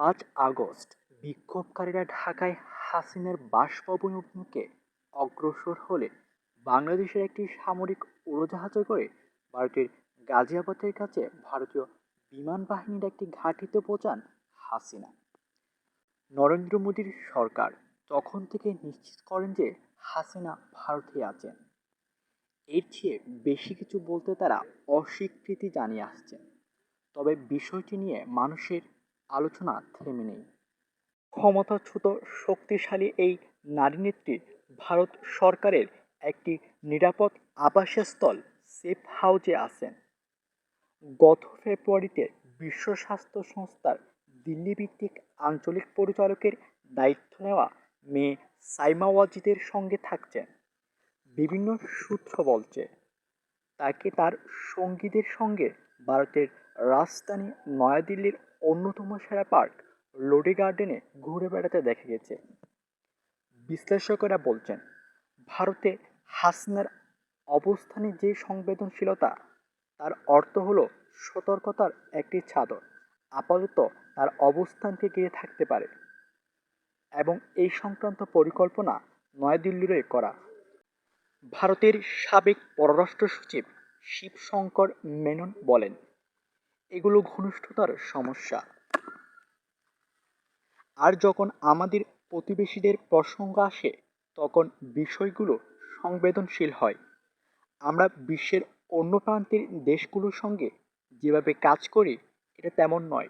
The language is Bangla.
পাঁচ আগস্ট, বিক্ষোভকারীরা ঢাকায় হাসিনার অভিমুখে অগ্রসর হলে বাংলাদেশের একটি সামরিক উড়োজাহাজে করে ভারতের গাজিয়াবাদের কাছে ভারতীয় বিমান বাহিনীর একটি ঘাঁটিতে পৌঁছান হাসিনা। নরেন্দ্র মোদীর সরকার তখন থেকে নিশ্চিত করেন যে হাসিনা ভারতে আছেন। এর চেয়ে বেশি কিছু বলতে তারা অস্বীকৃতি জানিয়ে আসছেন। তবে বিষয়টি নিয়ে মানুষের আলোচনা থেমে নেই। ক্ষমতাচ্যুত শক্তিশালী এই নারী নেত্রী ভারত সরকারের একটি নিরাপদ আবাসস্থল সেফ হাউজে আছেন। গত ফেব্রুয়ারিতে বিশ্ব স্বাস্থ্য সংস্থার দিল্লি ভিত্তিক আঞ্চলিক পরিচালকের দায়িত্ব নেওয়া মেয়ে সাইমা ওয়াজিদের সঙ্গে থাকছেন। বিভিন্ন সূত্র বলছে, তাকে তার সঙ্গীদের সঙ্গে ভারতের রাজধানী নয়াদিল্লির অন্যতম সেরা পার্ক, লোডি গার্ডেনে ঘুরে বেড়াতে দেখা গেছে। বিশ্লেষকেরা বলছেন, ভারতে হাসনার অবস্থানে যে সংবেদনশীলতা, তার অর্থ হলো সতর্কতার একটি ছাদর আপাতত তার অবস্থানকে ঘিরে থাকতে পারে। এবং এই সংক্রান্ত পরিকল্পনা নয়াদিল্লিরই করা। ভারতের সাবেক পররাষ্ট্র সচিব শিবশঙ্কর মেনন বলেন এগুলো ঘনিষ্ঠতার সমস্যা। আর যখন আমাদের প্রতিবেশীদের প্রসঙ্গ আসে, তখন বিষয়গুলো সংবেদনশীল হয়। আমরা বিশ্বের অন্য প্রান্তের দেশগুলোর সঙ্গে যেভাবে কাজ করি, এটা তেমন নয়।